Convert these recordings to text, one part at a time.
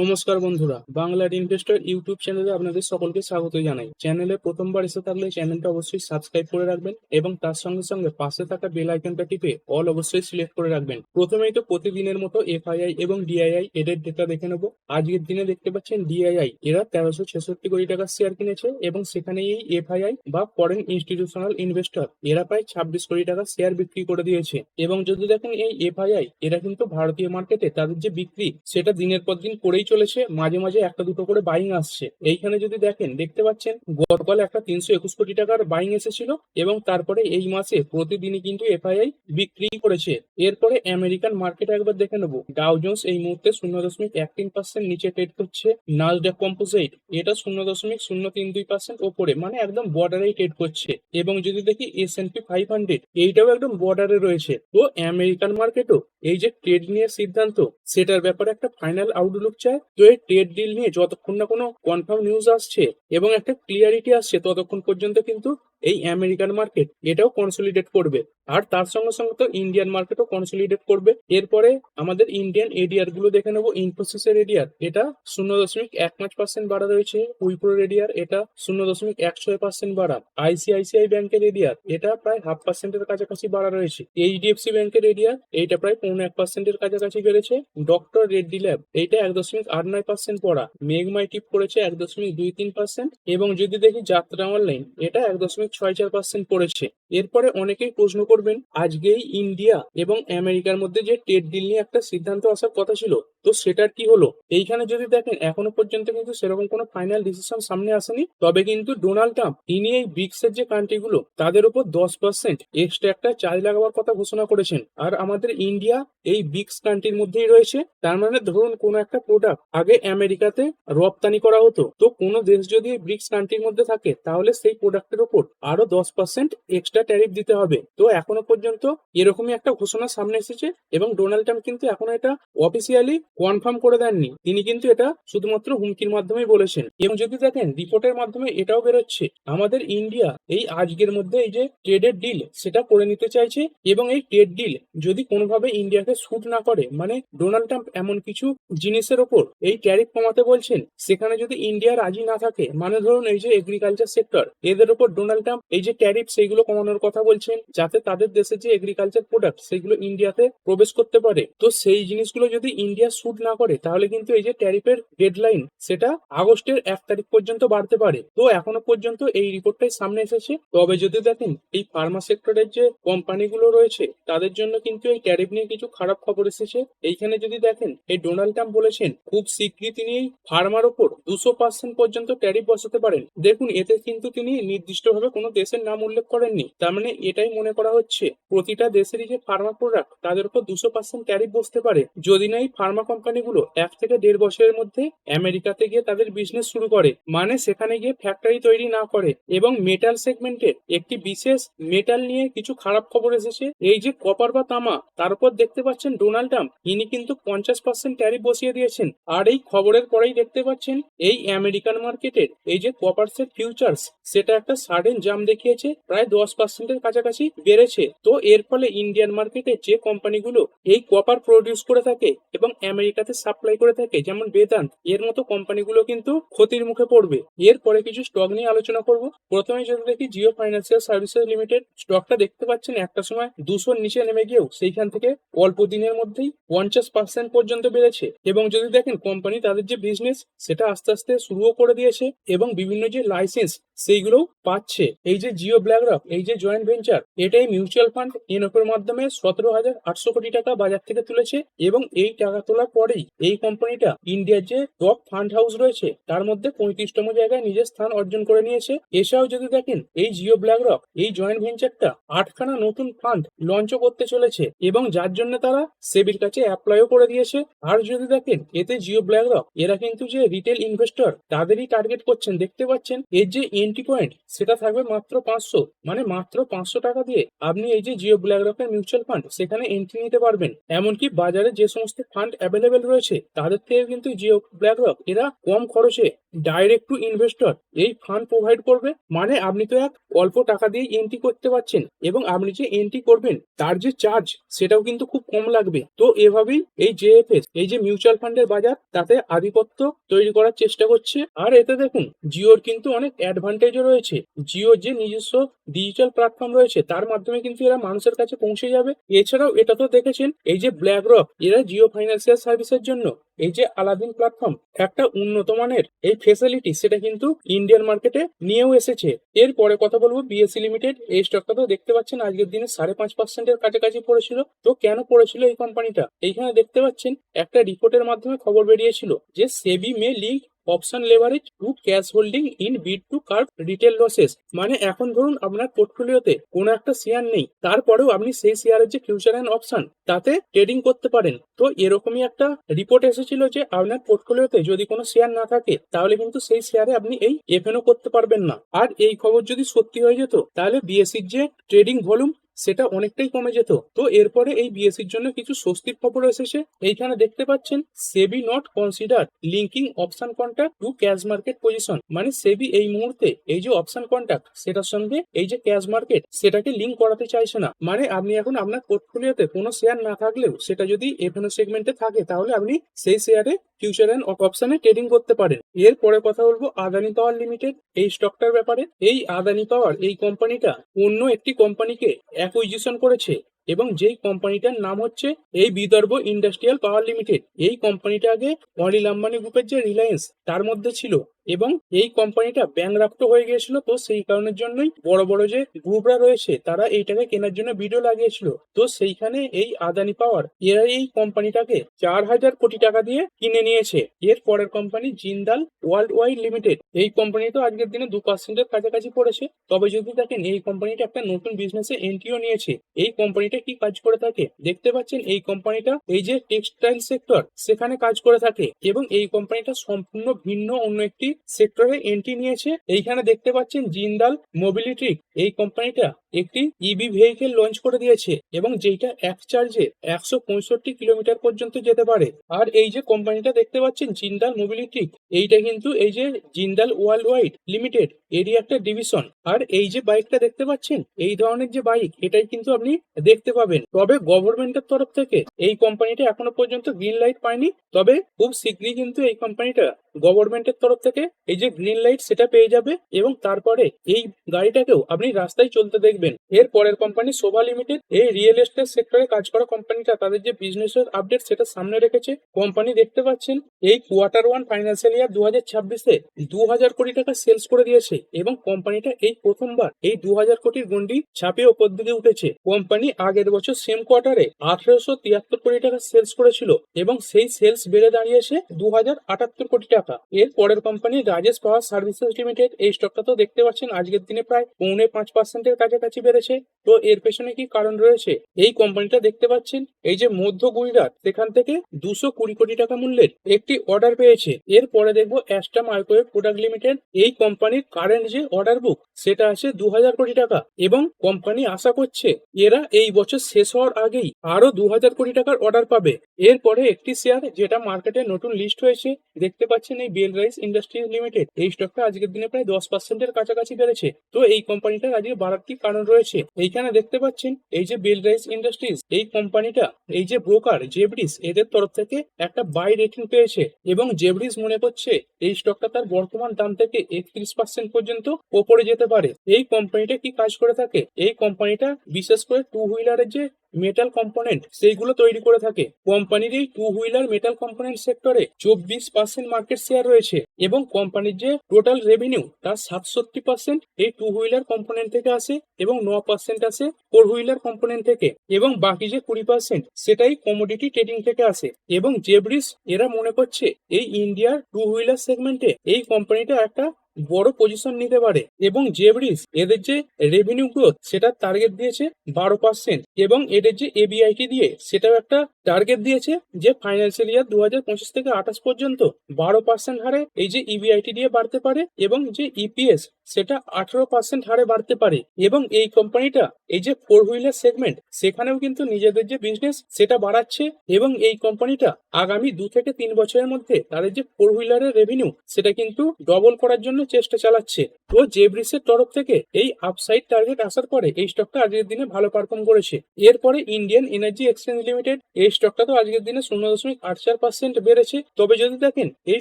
নমস্কার বন্ধুরা বাংলার ইনভেস্টর ইউটিউব চ্যানেলে আপনাদের সকলকে স্বাগত জানাই। চ্যানেলে প্রথমবার এসে থাকলে চ্যানেলটা অবশ্যই সাবস্ক্রাইব করে রাখবেন এবং তার সঙ্গে সঙ্গে পাশে থাকা বেল আইকনটা টিপে অল অবশ্যই সিলেক্ট করে রাখবেন। প্রথমেই তো প্রতিদিনের মতো এফআইআই এবং ডিআইআই এদের ডেটা দেখে নেব। আজকের দিনে দেখতে পাচ্ছেন ডিআইআই, এরা তেরোশো ছেষট্টি কোটি টাকার শেয়ার কিনেছে এবং সেখানে এই এফআইআই বা ফরেন ইনস্টিটিউশনাল ইনভেস্টর এরা প্রায় ছাব্বিশ কোটি টাকার শেয়ার বিক্রি করে দিয়েছে। এবং যদি দেখেন এই এফআইআই, এরা কিন্তু ভারতীয় মার্কেটে তাদের যে বিক্রি, সেটা দিনের পর দিন করেই চলেছে, মাঝে মাঝে একটা দুটো করে বাইং আসছে। এইখানে যদি দেখেন, দেখতে পাচ্ছেন, গতকাল একটা তিনশো একুশ কোটি টাকার বাইং এসেছিল এবং তারপরে এই মাসে প্রতিদিনই কিন্তু এফআইআই বিক্রি করেছে। এরপরে আমেরিকান মার্কেট একবার দেখে নেব। ডাউ জোন্স এই মুহূর্তে শূন্য দশমিক এক তিন পার্সেন্ট নিচে ট্রেড করছে নাজডাক কম্পোজিট এটা শূন্য দশমিক শূন্য তিন দুই পার্সেন্ট ওপরে মানে একদম বর্ডারেই ট্রেড করছে। এবং যদি দেখি S N P five hundred এইটাও একদম বর্ডারে রয়েছে। তো আমেরিকান মার্কেটও এই যে ট্রেড নিয়ে সিদ্ধান্ত, সেটার ব্যাপারে একটা ফাইনাল আউটলুক চায় তো এই ট্রেড ডিল নিয়ে যতক্ষণ না কোনো কনফার্ম নিউজ আসছে এবং একটা ক্লিয়ারিটি আসছে, ততক্ষণ পর্যন্ত কিন্তু এই আমেরিকান মার্কেট এটাও কনসলিডেট করবে। আর তার সঙ্গে সঙ্গে তো ইন্ডিয়ান মার্কেটও কনসলিডেট করবে। এরপরে আমাদের ইন্ডিয়ান এডিআরগুলো দেখে নেব ইনফোসিসের এডিআর এটা শূন্য দশমিক এক পাঁচ পার্সেন্ট বাড়া রয়েছে। উইপ্রোর এডিআর এটা শূন্য দশমিক এক ছয় পার্সেন্ট বাড়া। আইসিআইসিআই ব্যাংকের এডিআর এটা প্রায় হাফ পার্সেন্টের কাছাকাছি বাড়া রয়েছে। এইচডিএফসি ব্যাংকের এডিআর এইটা প্রায় পৌনে এক পার্সেন্টের কাছাকাছি বেড়েছে। ডক্টর রেড্ডি ল্যাব এইটা এক দশমিক আট নয় পার্সেন্ট পড়া। মেঘমাই টিপ করেছে এক দশমিক দুই তিন পার্সেন্ট এবং যদি দেখি যাত্রা অনলাইন এটা এক দশমিক ছয় চার পার্সেন্ট পড়েছে। এরপরে অনেকেই প্রশ্ন করবেন। আজকেই ইন্ডিয়া এবং আমেরিকার মধ্যে যে ট্রেড ডিল নিয়ে একটা সিদ্ধান্ত আসার কথা ছিল তো সেটার কি হলো? এইখানে যদি দেখেন, এখনও পর্যন্ত কিন্তু সেরকম কোনো ফাইনাল ডিসিশন সামনে আসেনি। তবে কিন্তু ডোনাল্ড ট্রাম্প তিনি এই ব্রিক্সের যে কান্ট্রিগুলো তাদের উপর দশ পার্সেন্ট এক্সট্রা একটা চার্জ লাগাবার কথা ঘোষণা করেছেন। আর আমাদের ইন্ডিয়া এই ব্রিক্স কান্ট্রির মধ্যেই রয়েছে। তার মানে ধরুন, কোনো একটা প্রোডাক্ট আগে আমেরিকাতে রপ্তানি করা হতো। তো কোনো দেশ যদি এই ব্রিক্স কান্ট্রির মধ্যে থাকে, তাহলে সেই প্রোডাক্টের উপর আরও দশ পার্সেন্ট এক্সট্রা ট্যারিফ দিতে হবে। তো এখনও পর্যন্ত এরকমই একটা ঘোষণা সামনে এসেছে এবং ডোনাল্ড ট্রাম্প কিন্তু এখনও এটা অফিসিয়ালি কনফার্ম করে দেননি। তিনি কিন্তু এটা শুধুমাত্র হুমকির মাধ্যমেই বলেছেন। এবং যদি দেখেন রিপোর্টের মাধ্যমে এটাও বেরোচ্ছে। আমাদের ইন্ডিয়া এই আজকের মধ্যে এই যে ট্রেডের ডিল সেটা করে নিতে চাইছে। এবং এই ট্রেড ডিল যদি কোনোভাবে ইন্ডিয়াকে শুট না করে মানে ডোনাল্ড ট্রাম্প এমন কিছু জিনিসের ওপর এই ট্যারিফ কমাতে বলছেন, সেখানে যদি ইন্ডিয়া রাজি না থাকে মানে ধরুন এই যে এগ্রিকালচার সেক্টর এদের ওপর ডোনাল্ড ট্রাম্প এই যে ট্যারিফ সেইগুলো কমানোর কথা বলছেন, যাতে তাদের দেশে যে এগ্রিকালচার প্রোডাক্ট সেগুলো ইন্ডিয়াতে প্রবেশ করতে পারে। তো সেই জিনিসগুলো যদি ইন্ডিয়া শুট না করে, তাহলে কিন্তু এই যে ট্যারিফের ডেডলাইন সেটা আগস্টের এক তারিখ পর্যন্ত বাড়তে পারে। তো এখনও পর্যন্ত এই রিপোর্টটাই সামনে এসেছে। তবে যদি দেখেন, এই ফার্মা সেক্টরের যে কোম্পানিগুলো রয়েছে, তাদের জন্য কিন্তু এই ট্যারিফ নিয়ে কিছু খারাপ খবর এসেছে। এইখানে যদি দেখেন, এই ডোনাল্ড ট্রাম্প বলেছেন, খুব শীঘ্রই তিনি এই ফার্মার ওপর দুশো পার্সেন্ট পর্যন্ত ট্যারিফ বসাতে পারেন। দেখুন, এতে কিন্তু তিনি নির্দিষ্টভাবে কোনো দেশের নাম উল্লেখ করেননি। তার মানে এটাই মনে করা হচ্ছে, প্রতিটা দেশেরই যে ফার্মা প্রোডাক্ট তাদের উপর দুশো পার্সেন্ট ট্যারিফ বসতে পারে। যদি না এই ফার্মা কোম্পানিগুলো এক থেকে দেড় বছরের মধ্যে আমেরিকাতে গিয়ে তাদের বিজনেস শুরু করে। মানে সেখানে গিয়ে ফ্যাক্টরি তৈরি না করে এবং মেটাল সেগমেন্টের একটি বিশেষ মেটাল নিয়ে কিছু খারাপ খবর এসেছে। এই যে কপার বা তামা, তার উপর দেখতে পাচ্ছেন ডোনাল্ড ট্রাম্প ইনি কিন্তু পঞ্চাশ পার্সেন্ট ট্যারিফ বসিয়ে দিয়েছেন। আর এই খবরের পরেই দেখতে পাচ্ছেন এই আমেরিকান মার্কেটের এই যে কপারসের ফিউচার্স সেটা একটা সাডেন জাম দেখিয়েছে, প্রায় দশ পার্সেন্টের কাছাকাছি বেড়েছে। তো এর ফলে ইন্ডিয়ান মার্কেটে যে কোম্পানিগুলো এই কপার প্রডিউস করে থাকে এবং আমেরিকাতে সাপ্লাই করে থাকে, যেমন বেদান্ত, এর মতো কোম্পানিগুলো কিন্তু ক্ষতির মুখে পড়বে। এরপরে কিছু স্টক নিয়ে আলোচনা করব। প্রথমে যদি দেখি জিও ফাইন্যান্সিয়াল সার্ভিসেস লিমিটেড স্টকটা দেখতে পাচ্ছেন একটা সময় দুশোর নিচে নেমে গিয়েও সেইখান থেকে অল্প দিনের মধ্যেই পঞ্চাশ পার্সেন্ট পর্যন্ত বেড়েছে। এবং যদি দেখেন কোম্পানি তাদের যে বিজনেস সেটা আস্তে আস্তে শুরুও করে দিয়েছে এবং বিভিন্ন যে লাইসেন্স সেইগুলো পাচ্ছে। এই যে জিও ব্ল্যাক রক এই যে জয়েন্ট ভেঞ্চার এটাই মিউচুয়াল ফান্ড এনএফের মাধ্যমে সতেরো হাজার আটশো কোটি টাকা বাজার থেকে তুলেছে এবং এই টাকা তোলার পরেই এই কোম্পানিটা ইন্ডিয়ার যে টপ ফান্ড হাউস রয়েছে, তার মধ্যে পঁয়ত্রিশতম জায়গায় নিজের স্থান অর্জন করে নিয়েছে। এছাড়াও যদি দেখেন, এই জিও ব্ল্যাক রক এই জয়েন্ট ভেঞ্চারটা আটখানা নতুন ফান্ড লঞ্চ করতে চলেছে এবং যার জন্য তারা সেবির কাছে অ্যাপ্লাইও করে দিয়েছে। আর যদি দেখেন, এতে জিও ব্ল্যাক রক এরা কিন্তু যে রিটেল ইনভেস্টর তাদেরই টার্গেট করছেন, দেখতে পাচ্ছেন, এর যে এন্ট্রি পয়েন্ট সেটা থাকবে মাত্র পাঁচশো। মানে মাত্র পাঁচশো টাকা দিয়ে আপনি এই যে জিও ব্ল্যাক রকের মিউচুয়াল ফান্ড সেখানে এন্ট্রি নিতে পারবেন। এমনকি বাজারে যে সমস্ত ফান্ড অ্যাভেলেবল অ্যাভেলেবেল রয়েছে, তাদের থেকে কিন্তু জিও ব্ল্যাক রক এরা কম খরচে ডাইরেক্ট টু ইনভেস্টর এই ফান্ড প্রোভাইড করবে। মানে আপনি তো এক অল্প টাকা দিয়ে এন্ট্রি করতে পারছেন এবং আপনি যে এন্ট্রি করবেন, তার যে চার্জ সেটাও কিন্তু খুব কম লাগবে। তো এভাবেই এই জেএফএস এই যে মিউচুয়াল ফান্ডের বাজার, তাতে আধিপত্য তৈরি করার চেষ্টা করছে। আর এতে দেখুন, জিওর কিন্তু অনেক অ্যাডভান্টেজও রয়েছে। জিওর যে নিজস্ব ডিজিটাল প্ল্যাটফর্ম রয়েছে, তার মাধ্যমে কিন্তু এরা মানুষের কাছে পৌঁছে যাবে। এছাড়াও এটা তো দেখেছেন, এই যে ব্ল্যাক রক এরা জিও ফাইন্যান্সিয়াল সার্ভিসের জন্য এই যে আলাদিন প্ল্যাটফর্ম একটা উন্নত মানের এই ফেসিলিটি সেটা কিন্তু ইন্ডিয়ান মার্কেটে নিয়েও এসেছে। এরপরে কথা বলব বিএসসি লিমিটেড এই স্টকটা তো দেখতে পাচ্ছেন আজকের দিনে সাড়ে পাঁচ পার্সেন্টের কাছাকাছি পড়েছিল। তো কেন পড়েছিল এই কোম্পানিটা এইখানে দেখতে পাচ্ছেন একটা রিপোর্টের মাধ্যমে খবর বেরিয়েছিল যে SEBI may link option leverage to cash holding in bid to curb retail losses মানে এখন ধরুন আপনার পোর্টফোলিওতে কোনো একটা শেয়ার নেই, তারপরেও আপনি সেই শেয়ারের যে ফিউচার অ্যান্ড অপশন তাতে ট্রেডিং করতে পারেন। তো এরকমই একটা রিপোর্ট এসেছিল যে আপনার পোর্টফোলিওতে যদি কোনো শেয়ার না থাকে, তাহলে কিন্তু সেই শেয়ারে আপনি এই এফএনও করতে পারবেন না। আর এই খবর যদি সত্যি হয়ে যেত, তাহলে বিএসসির যে ট্রেডিং ভলিউম সেটা অনেকটাই কমে যেত। তো এরপরে এই বিএসসির জন্য কিছু স্বস্তির খবর এসেছে। এইখানে দেখতে পাচ্ছেন SEBI not consider linking option contact to cash market position মানে সেবি এই মুহূর্তে এই যে অপশন কন্ট্যাক্ট সেটার সঙ্গে এই যে ক্যাশ মার্কেট সেটাকে লিঙ্ক করাতে চাইছে না। মানে আপনি এখন আপনার পোর্টফোলিওতে কোনো শেয়ার না থাকলেও সেটা যদি এফএনও সেগমেন্টে থাকে, তাহলে আপনি সেই শেয়ারে ফিউচার অ্যান্ড অপশনে ট্রেডিং করতে পারেন। এরপরে কথা বলব আদানি পাওয়ার লিমিটেড এই স্টকটার ব্যাপারে। এই আদানি পাওয়ার এই কোম্পানিটা অন্য একটি কোম্পানিকে অ্যাকুইজিশন করেছে এবং যেই কোম্পানিটার নাম হচ্ছে এই বিদর্ভ ইন্ডাস্ট্রিয়াল পাওয়ার লিমিটেড এই কোম্পানিটা আগে অনিল আম্বানি গ্রুপের যে রিলায়েন্স তার মধ্যে ছিল। এবং এই কোম্পানিটা ব্যাংরাপ্ত হয়ে গিয়েছিল, তো সেই কারণের জন্যই বড় বড় যে গ্রুপরা রয়েছে, তারা এইটাকে কেনার জন্য ভিডিও লাগিয়েছিল। তো সেইখানে এই আদানি পাওয়ার এরা এই কোম্পানিটাকে চার হাজার কোটি টাকা দিয়ে কিনে নিয়েছে। এর পরের company Jindal world wide limited. এই কোম্পানি তো আজকের দিনে দু পার্সেন্টের কাছাকাছি পড়েছে। তবে যদি দেখেন এই কোম্পানিটা একটা নতুন বিজনেসে এন্ট্রিও নিয়েছে, এই কোম্পানিটা কি কাজ করে থাকে? দেখতে পাচ্ছেন, এই কোম্পানিটা এই যে টেক্সটাইল সেক্টর সেখানে কাজ করে থাকে এবং এই কোম্পানিটা সম্পূর্ণ ভিন্ন অন্য একটি সেক্টরে এন্ট্রি নিয়েছে। এইখানে দেখতে পাচ্ছেন জিন্দাল মোবিলিটি এই কোম্পানিটা একটি ইবি ভেহিকেল লঞ্চ করে দিয়েছে এবং যেটা এক চার্জে একশো পঁয়ষট্টি কিলোমিটার পর্যন্ত যেতে পারে। আর এই যে কোম্পানিটা দেখতে পাচ্ছেন, জিন্দাল মোবিলিটি এইটা কিন্তু এই যে জিন্দাল ওয়ার্ল্ড ওয়াইড লিমিটেড এরই একটা ডিভিশন আর এই যে বাইকটা দেখতে পাচ্ছেন, এই ধরনের যে বাইক এটাই কিন্তু আপনি দেখতে পাবেন। তবে গভর্নমেন্টের তরফ থেকে এই কোম্পানিটা এখনও পর্যন্ত গ্রিন লাইট পায়নি। তবে খুব শীঘ্রই কিন্তু এই কোম্পানিটা গভর্নমেন্টের তরফ থেকে এই যে গ্রিন লাইট সেটা পেয়ে যাবে এবং তারপরে এই গাড়িটাকেও আপনি রাস্তায় চলতে দেখবেন। এর পরের কোম্পানি শোভা লিমিটেড এই রিয়েল এস্টেট সেক্টরে কাজ করা কোম্পানিটা তাদের যে বিজনেস আপডেট সেটা সামনে রেখেছে। কোম্পানি দেখতে পাচ্ছেন, এই কোয়ার্টার ওয়ান ফাইন্যান্সিয়াল ইয়ার দু হাজার ছাব্বিশে দু হাজার কোটি টাকা সেলস করে দিয়েছে এবং কোম্পানিটা এই প্রথমবার এই দু হাজার কোটির গন্ডি ছাপিয়ে ওপর দিকে উঠেছে। কোম্পানি আগের বছর সেম কোয়ার্টারে আঠারোশো তিয়াত্তর কোটি টাকা সেলস করেছিল এবং সেই সেলস বেড়ে দাঁড়িয়েছে দু হাজার আটাত্তর কোটি টাকা। এর পরের company Rajesh power services limited এই স্টকটা তো দেখতে পাচ্ছেন, আজকের দিনে প্রায় পৌনে পাঁচ পার্সেন্টের কাছাকাছি বেড়েছে। তো এর পেছনে কি কারণ রয়েছে? এই কোম্পানিটা দেখতে পাচ্ছেন, এই যে মধ্য গুজরাট, সেখান থেকে দুশো কুড়ি কোটি টাকা মূল্যের একটি অর্ডার পেয়েছে। এরপরে দেখব অ্যাস্টা মাইক্রোওয়েভ প্রোডাক্ট লিমিটেড এই কোম্পানির কারেন্ট যে অর্ডার বুক সেটা আছে দু হাজার কোটি টাকা এবং কোম্পানি আশা করছে এরা এই বছর শেষ হওয়ার আগেই আরও দু হাজার কোটি টাকার অর্ডার পাবে। এরপরে একটি শেয়ার যেটা মার্কেটে নতুন লিস্ট হয়েছে, দেখতে পাচ্ছেন এই বেল রাইস ইন্ডাস্ট্রিজ লিমিটেড এই স্টকটা আজকের দিনে প্রায় দশ পার্সেন্টের কাছাকাছি বেড়েছে। তো এই কোম্পানিটার আজকে বাড়ার কি কারণ রয়েছে। এইখানে দেখতে পাচ্ছেন এই যে বিল রাইস ইন্ডাস্ট্রিজ, এই কোম্পানিটা, এই যে ব্রোকার জেব্রিস এদের তরফ থেকে একটা বাই রেটিং পেয়েছে এবং জেব্রিস মনে করছে এই স্টকটা তার বর্তমান দাম থেকে একত্রিশ পার্সেন্ট পর্যন্ত ওপরে যেতে পারে। এই কোম্পানিটা কি কাজ করে থাকে? এই কোম্পানিটা বিশেষ করে টু হুইলারের যে মেটাল কম্পোনেন্ট সেইগুলো তৈরি করে থাকে। কোম্পানির এই টু হুইলার মেটাল কম্পোনেন্ট সেক্টরে চব্বিশ পার্সেন্ট মার্কেট শেয়ার রয়েছে এবং কোম্পানির যে টোটাল রেভিনিউ তার সাতষট্টি পার্সেন্ট এই টু হুইলার কম্পোনেন্ট থেকে আসে এবং ন পার্সেন্ট আসে ফোর হুইলার কম্পোনেন্ট থেকে এবং বাকি যে কুড়ি পার্সেন্ট সেটাই কমোডিটি ট্রেডিং থেকে আসে এবং জেব্রিস এরা মনে করছে এই ইন্ডিয়ার টু হুইলার সেগমেন্টে এই কোম্পানিটা একটা বড় পজিশন নিতে পারে এবং জেব্রিস এদের যে রেভিনিউ গ্রোথ সেটা টার্গেট দিয়েছে বারো পার্সেন্ট এবং এদের যে এবিআইটি দিয়ে, সেটাও একটা টার্গেট দিয়েছে যে ফাইন্যান্সিয়াল ইয়ার দু হাজার পঁচিশ থেকে আঠাশ পর্যন্ত বারো পার্সেন্ট হারে এই যে ইবিআইটি দিয়ে বাড়তে পারে এবং যে ইপিএস সেটা আঠারো পার্সেন্ট হারে বাড়তে পারে এবং এই কোম্পানিটা এই যে ফোর হুইলার সেগমেন্ট সেখানেও কিন্তু নিজেদের যে বিজনেস সেটা বাড়াচ্ছে এবং এই কোম্পানিটা আগামী দু থেকে তিন বছরের মধ্যে তাদের যে ফোর হুইলারের রেভিনিউ সেটা কিন্তু ডবল করার জন্য চেষ্টা চালাচ্ছে। তো জেব্রিসের তরফ থেকে এই আপসাইড টার্গেট আসার পরে এই স্টকটা আজকের দিনে ভালো পারফর্ম করেছে। এরপরে ইন্ডিয়ান এনার্জি এক্সচেঞ্জ লিমিটেড এই স্টকটা তো আজকের দিনে শূন্য দশমিক আট চার পার্সেন্ট বেড়েছে। তবে যদি দেখেন, এই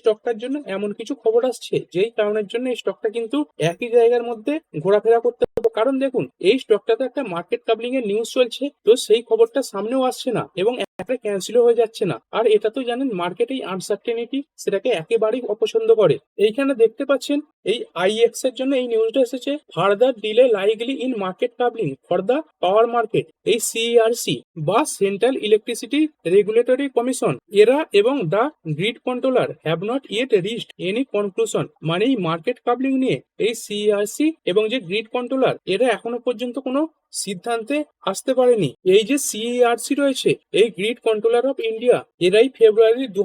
স্টকটার জন্য এমন কিছু খবর আসছে, যেই কারণের জন্য এই স্টকটা কিন্তু একই জায়গার মধ্যে ঘোরাফেরা করতে কারণ দেখুন, এই স্টকটাতে একটা মার্কেট কাবলিং এর নিউজ চলছে, তো সেই খবরটা সামনেও আসছে না। এবং একটা ক্যান্সেলও হয়ে যাচ্ছে না। আর এটা তো জানেন মার্কেট এই আনসার্টেনিটি সেটাকে একেবারেই অপছন্দ করে। এইখানে দেখতে পাচ্ছেন, এই আইএক্স এর জন্য এই নিউজটা এসেছে further delay likely in market coupling for the power market এই সিআরসি বা সেন্ট্রাল ইলেকট্রিসিটি রেগুলেটরি কমিশন এরা এবং the grid controller have not yet reached any conclusion মানে এই মার্কেট কাবলিং নিয়ে, এই সিআরসি এবং যে গ্রিড কন্ট্রোলার এরা এখনও পর্যন্ত কোনো সিদ্ধান্তে আসতে পারেনি। এই যে সিআরসি রয়েছে, এই গ্রিড কন্ট্রোলার অফ ইন্ডিয়া এরাই ফেব্রুয়ারি দু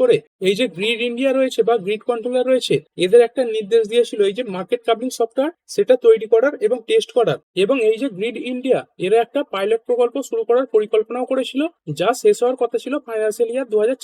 করে। এই যে গ্রিড ইন্ডিয়া রয়েছে বা গ্রিড কন্ট্রোলার রয়েছে, এদের একটা নির্দেশ দিয়েছিল এই যে মার্কেট কাবলিং সফটওয়্যার সেটা তৈরি করার এবং টেস্ট করার। এবং এই যে গ্রিড ইন্ডিয়া এরা একটা পাইলট প্রকল্প শুরু করার পরিকল্পনাও করেছিল, যা শেষ হওয়ার কথা ছিল ফাইন্যান্সিয়াল ইয়ার দু হাজার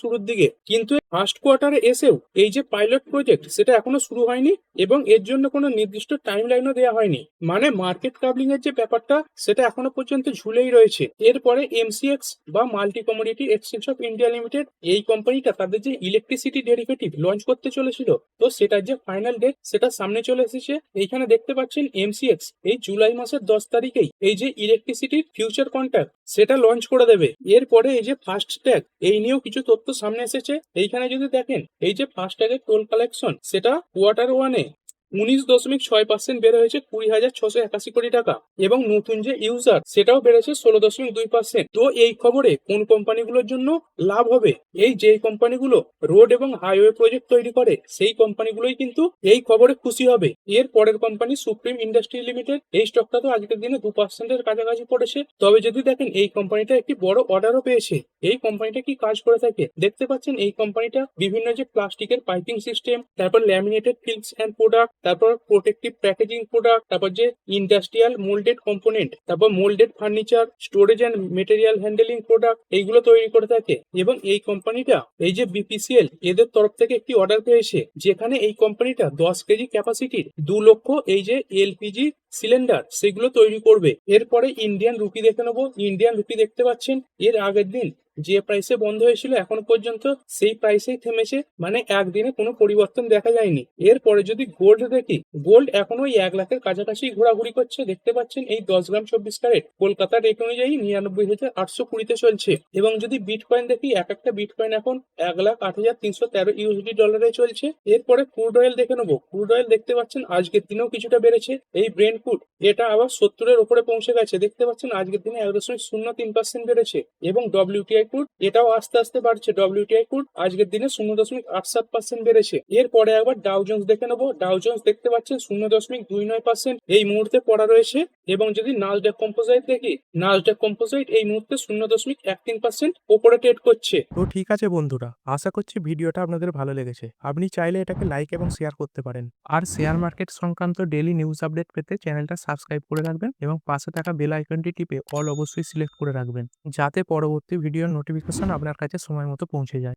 শুরুর দিকে। কিন্তু ফার্স্ট কোয়ার্টারে এসেও এই যে পাইলট প্রজেক্ট সেটা এখনও শুরু হয়নি এবং এর জন্য কোনো নির্দিষ্ট টাইম লাইনও দেওয়া হয়নি। মানে মার্কেট কাবলিং এর যে ব্যাপারটা, সেটা এখনও পর্যন্ত ঝুলেই রয়েছে। এরপরে এমসিএক্স বা multi commodity exchange of India limited, এই কোম্পানিটা তাদের যে ইলেকট্রিসিটি ডেরিভেটিভ লঞ্চ করতে চলেছিল, তো সেটার যে ফাইনাল ডেট সেটা সামনে চলে এসেছে। এইখানে দেখতে পাচ্ছেন এমসিএক্স এই জুলাই মাসের দশ তারিখেই এই যে ইলেকট্রিসিটির ফিউচার কন্ট্রাক্ট সেটা লঞ্চ করে দেবে। এরপরে এই যে ফাস্ট ট্যাগ এই নিয়েও কিছু তথ্য সামনে এসেছে। এইখানে যদি দেখেন, এই যে ফাস্ট ট্যাগের টোল কালেকশন সেটা কোয়ার্টার ওয়ানে উনিশ দশমিক ছয় পার্সেন্ট বেড়ে হয়েছে কুড়ি হাজার ছশো একাশি কোটি টাকা এবং নতুন যে ইউজার সেটাও বেড়েছে ষোলো দশমিক দুই পার্সেন্ট তো এই খবরে কোন কোম্পানিগুলোর জন্য লাভ হবে? এই যেই কোম্পানিগুলো রোড এবং হাইওয়ে প্রজেক্ট তৈরি করে, সেই কোম্পানিগুলোই কিন্তু এই খবরে খুশি হবে। এর পরের কোম্পানি সুপ্রিম ইন্ডাস্ট্রি লিমিটেড এই স্টকটা তো আজকের দিনে দু পার্সেন্টের কাছাকাছি পড়েছে। তবে যদি দেখেন, এই কোম্পানিটা একটি বড় অর্ডারও পেয়েছে। এই কোম্পানিটা কি কাজ করে থাকে? দেখতে পাচ্ছেন, এই কোম্পানিটা বিভিন্ন যে প্লাস্টিকের পাইপিং সিস্টেম তারপর ল্যামিনেটেড ফিল্ডস অ্যান্ড প্রোডাক্ট তারপর প্রোটেক্টিভ প্যাকেজিং প্রোডাক্ট তারপর যে ইন্ডাস্ট্রিয়াল মোল্ডেড কম্পোনেন্ট তারপর moulded furniture storage and material handling product এইগুলো তৈরি করে থাকে। এবং এই কোম্পানিটা এই যে বিপিসিএল এদের তরফ থেকে একটি অর্ডার পেয়েছে, যেখানে এই কোম্পানিটা দশ কেজি ক্যাপাসিটির দু লক্ষ এই যে এলপিজি সিলিন্ডার সেগুলো তৈরি করবে। এরপরে ইন্ডিয়ান রুপি দেখে নেব। ইন্ডিয়ান রুপি দেখতে পাচ্ছেন, এর আগের দিন যে প্রাইসে বন্ধ হয়েছিল এখন পর্যন্ত সেই প্রাইসেই থেমেছে মানে একদিনে কোনো পরিবর্তন দেখা যায়নি। এরপরে যদি গোল্ড দেখি গোল্ড এখন ওই এক লাখের কাছাকাছি ঘোরাঘুরি করছে। দেখতে পাচ্ছেন এই দশ গ্রাম চব্বিশ ক্যারেট কলকাতার রেট অনুযায়ী নিরানব্বই হাজার আটশো কুড়িতে চলছে। এবং যদি বিটকয়েন দেখি, এক একটা বিটকয়েন এখন এক লাখ আট হাজার তিনশো তেরো ইউএসডি ডলারে চলছে। এরপরে ক্রুড অয়েল দেখে নেব। ক্রুড অয়েল দেখতে পাচ্ছেন আজকের দিনেও কিছুটা বেড়েছে। এই ব্রেন ফুড এটা আবার সত্তরের উপরে পৌঁছে গেছে। দেখতে পাচ্ছেন আজকের দিনে এক দশমিক শূন্য তিন পার্সেন্ট বেড়েছে। এবং ডব্লিউটিআই কুড এটাও আস্তে আস্তে বাড়ছে ডব্লিউটিআই কোড আজকের দিনে শূন্য দশমিক আট সাত পার্সেন্ট বেড়েছে। এরপরে একবার ডাউজন্স দেখে নেব। ডাউজন্স দেখতে পাচ্ছেন শূন্য দশমিক দুই নয় পার্সেন্ট এই মুহূর্তে পড়া রয়েছে এবং যদি নাজডাক কম্পোজাইট দেখি নাজডাক কম্পোজাইট এই মুহূর্তে শূন্য দশমিক এক তিন পার্সেন্ট ওপরে ট্রেড করছে। তো ঠিক আছে বন্ধুরা, আশা করছি ভিডিওটা আপনাদের ভালো লেগেছে। আপনি চাইলে এটাকে লাইক এবং শেয়ার করতে পারেন। আর শেয়ার মার্কেট সংক্রান্ত ডেলি নিউজ আপডেট পেতে চ্যানেলটা সাবস্ক্রাইব করে রাখবেন এবং পাশে থাকা বেল আইকনটি টিপে অল অবশ্যই সিলেক্ট করে রাখবেন, যাতে পরবর্তী ভিডিওর নোটিফিকেশন আপনার কাছে সময় মতো পৌঁছে যায়।